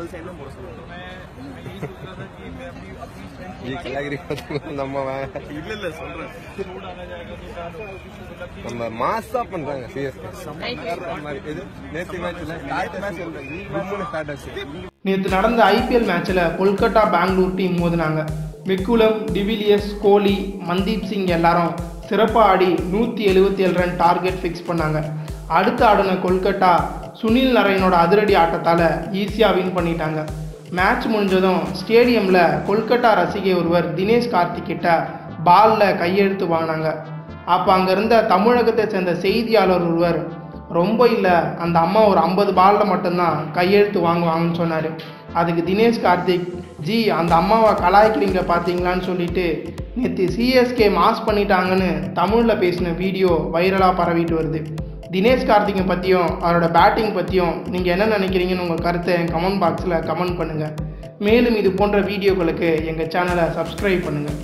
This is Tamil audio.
डबल साइड में मोटरसाइकिल ये கலாகிரி நம்ம இல்ல இல்ல சொல்றேன். நம்ம மாஸா பண்றாங்க நேற்று நடந்த ஐபிஎல் மேட்ச்ல Kolkata Bangalore team மோதினாங்க. McCullum de Villiers Kohli Mandeep Singh எல்லாரும் சிறப்பாக ஆடி நூற்றி எழுபத்தி ஏழு ரன் டார்கெட் ஃபிக்ஸ் பண்ணாங்க. அடுத்த ஆடின கொல்கட்டா சுனில் நரேனோட அதிரடி ஆட்டத்தால் ஈஸியாக வின் பண்ணிட்டாங்க. மேட்ச் முடிஞ்சதும் ஸ்டேடியமில் கொல்கட்டா ரசிகை ஒருவர் தினேஷ் கார்த்திக்கிட்ட பாலில் கையெழுத்து வாங்கினாங்க. அப்போ அங்கே இருந்த தமிழகத்தை சேர்ந்த செய்தியாளர் ஒருவர் ரொம்ப இல்லை அந்த அம்மா ஒரு ஐம்பது பாலில் மட்டும்தான் கையெழுத்து வாங்குவாங்கன்னு சொன்னார். அதுக்கு தினேஷ் கார்த்திக் ஜி அந்த அம்மாவை கலாய்க்கிறீங்க பார்த்தீங்களான்னு சொல்லிட்டு நேற்று சிஎஸ்கே மாஸ் பண்ணிட்டாங்கன்னு தமிழில் பேசின வீடியோ வைரலாக பரவிட்டு வருது. தினேஷ் கார்த்திகை பற்றியும் அவரோட பேட்டிங் பற்றியும் நீங்கள் என்ன நினைக்கிறீங்கன்னு உங்கள் கருத்தை என் கமெண்ட் பாக்ஸில் கமெண்ட் பண்ணுங்கள் மேலும் இது போன்ற வீடியோக்களுக்கு எங்கள் சேனலை சப்ஸ்கிரைப் பண்ணுங்கள்